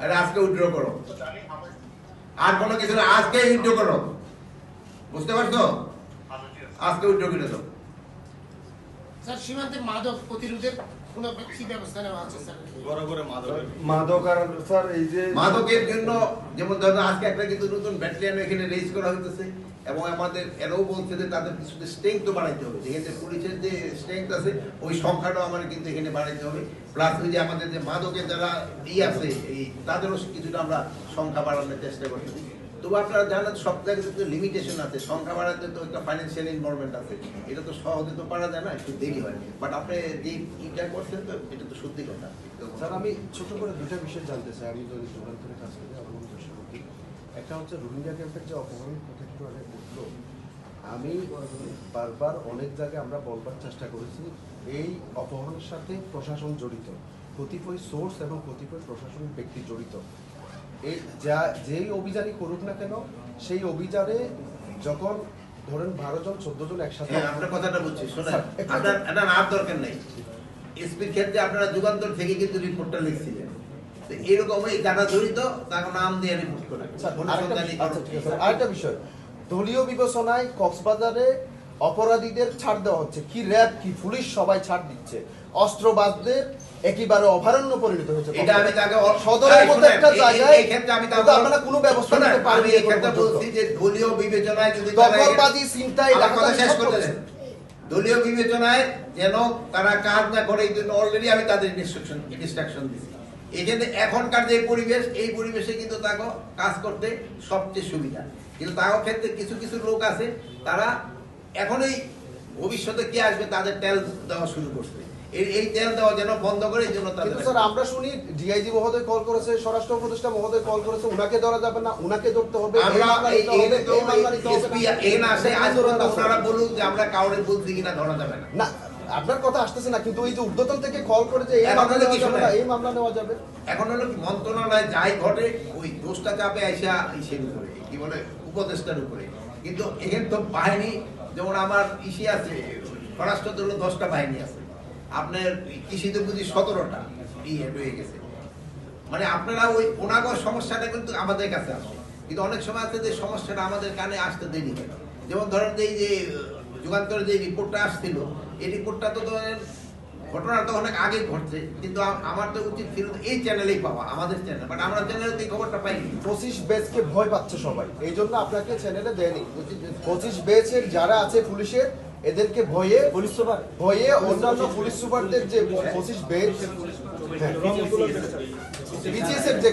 আরে আজকে উইথড্র করো। আর কোনো কিছু না, আজকে উইথড্র করো। বুঝতে পারছ? আজকে উইথড্র করে দাও। স্যার সীমান্তে মাদক প্রতিরোধের কোনো কি ব্যবস্থা নেওয়া আছে স্যার? মাদকের মাদক। আর স্যার এই যে মাদকের জন্য যেমন ধরুন আজকে একটা কিন্তু নতুন ব্যাটালিয়ান এখানে রেজ করা হইতেছে এবং আমাদের এরাও বলছে যে তাদের স্ট্রেংথ বাড়াইতে হবে। যেখানে পুলিশের যে স্ট্রেংথ আছে ওই সংখ্যাটাও আমাদের কিন্তু এখানে বাড়াইতে হবে। প্লাস ওই যে আমাদের যে মাদকের যারা ই আছে এই তাদেরও কিছুটা আমরা সংখ্যা বাড়ানোর চেষ্টা করতেছি। তবু আপনারা জানেন সব জায়গাতে তো লিমিটেশন আছে, সংখ্যা বাড়াতে তো একটা ফাইন্যান্সিয়াল ইনভলভমেন্ট আছে। এটা তো সহজে তো পারা যায় না, একটু দেরি হয়। বাট আপনি যে ইটা করছেন তো, এটা তো সত্যি কথা। স্যার, আমি ছোট করে দুটা বিষয় জানতে চাই। আমি যদি যুগান্তরের কাছ থেকে আমার দর্শক একটা হচ্ছে রোহিঙ্গা ক্যাম্পের যে অপহরণ একটু আগে উঠল আমি বারবার অনেক জায়গায় আমরা বলবার চেষ্টা করেছি, এই অপহরণের সাথে প্রশাসন জড়িত। কতিপয় সোর্স এবং কতিপয় প্রশাসনিক ব্যক্তি জড়িত। এই যা যেই অভিযানই করুক না কেন সেই অভিযানে যখন ধরেন বারো জন চোদ্দ জন একসাথে হ্যাঁ আপনার কথাটা বুঝছি শোনেন। স্যার, আপনার এটা নাম দরকার নেই। এসপির ক্ষেত্রে আপনারা যুগান্তর থেকে কিন্তু রিপোর্টটা লিখছিলেন। এরকম যারা জড়িত তাকে নাম দিয়ে রিপোর্ট আচ্ছা, আরেকটা বিষয়। দলীয় বিবেচনায় কক্সবাজারে অপরাধীদের ছাড় দেওয়া হচ্ছে। কি র্যাব কি পুলিশ সবাই ছাড় দিচ্ছে। অস্ত্রবাদদের একেবারে অভয়ারণ্য পরিণত হয়েছে এটা আমি তাকে সদরের এই মধ্যে একটা জায়গায় এই ক্ষেত্রে আমি তাকে আপনারা কোনো ব্যবস্থা নিতে পারবেন এই ক্ষেত্রে বলছি যে দলীয় বিবেচনায় যদি দখলবাজি চিন্তায় কথা শেষ করতে দেন। দলীয় বিবেচনায় যেন তারা কাজ না করে এই জন্য অলরেডি আমি তাদের ইনস্ট্রাকশন ইনস্ট্রাকশন দিচ্ছি। এখানে এখনকার যে পরিবেশ এই পরিবেশে কিন্তু তাকে কাজ করতে সবচেয়ে সুবিধা। কিন্তু তাও ক্ষেত্রে কিছু কিছু লোক আছে তারা এখনই ভবিষ্যতে কি আসবে তাদের তেল দেওয়া শুরু করছে। এই এই তেল দেওয়া যেন বন্ধ করে এই জন্য কিন্তু স্যার আমরা শুনি ডিআইজি মহোদয় কল করেছে স্বরাষ্ট্র উপদেষ্টা মহোদয় কল করেছে উনাকে ধরা যাবে না উনাকে ধরতে হবে এই এই এই এই। আপনারা বলুন যে আমরা কাউরে বলছি কিনা ধরা যাবে না। না আপনার কথা আসতেছে না কিন্তু এই যে ঊর্ধ্বতন থেকে কল করে যে এই মামলা নেওয়া যাবে এই মামলা নেওয়া যাবে। এখন হলো কি মন্ত্রণালয় যাই ঘটে ওই দোষটা চাপে আইসা ইসের উপরে কি বলে উপদেষ্টার উপরে। কিন্তু এখানে তো বাহিনী, যেমন আমার কৃষি আছে, স্বরাষ্ট্র দল দশটা বাহিনী আছে। আপনার কৃষিতে বুঝি সতেরোটা রয়ে গেছে। মানে আপনারা ওই ওনাগর সমস্যাটা কিন্তু আমাদের কাছে আসে। কিন্তু অনেক সময় আছে যে সমস্যাটা আমাদের কানে আসতে দেরি যেমন ধরেন এই যে যুগান্তরের যে রিপোর্টটা আসছিল, এই রিপোর্টটা তো ধরেন ঘটনা তো অনেক আগে ঘটছে কিন্তু আমার তো উচিত ছিল এই চ্যানেলেই পাওয়া আমাদের চ্যানেল বাট আমরা চ্যানেলে তো এই খবরটা পাইনি। পঁচিশ বেচকে ভয় পাচ্ছে সবাই এই জন্য আপনাকে চ্যানেলে দেয়নি। পঁচিশ বেচের যারা আছে পুলিশের এদেরকে ভয়ে পুলিশ সুপার। ভয়ে অন্যান্য পুলিশ সুপারদের যে পঁচিশ বেচ বিসিএস এর যে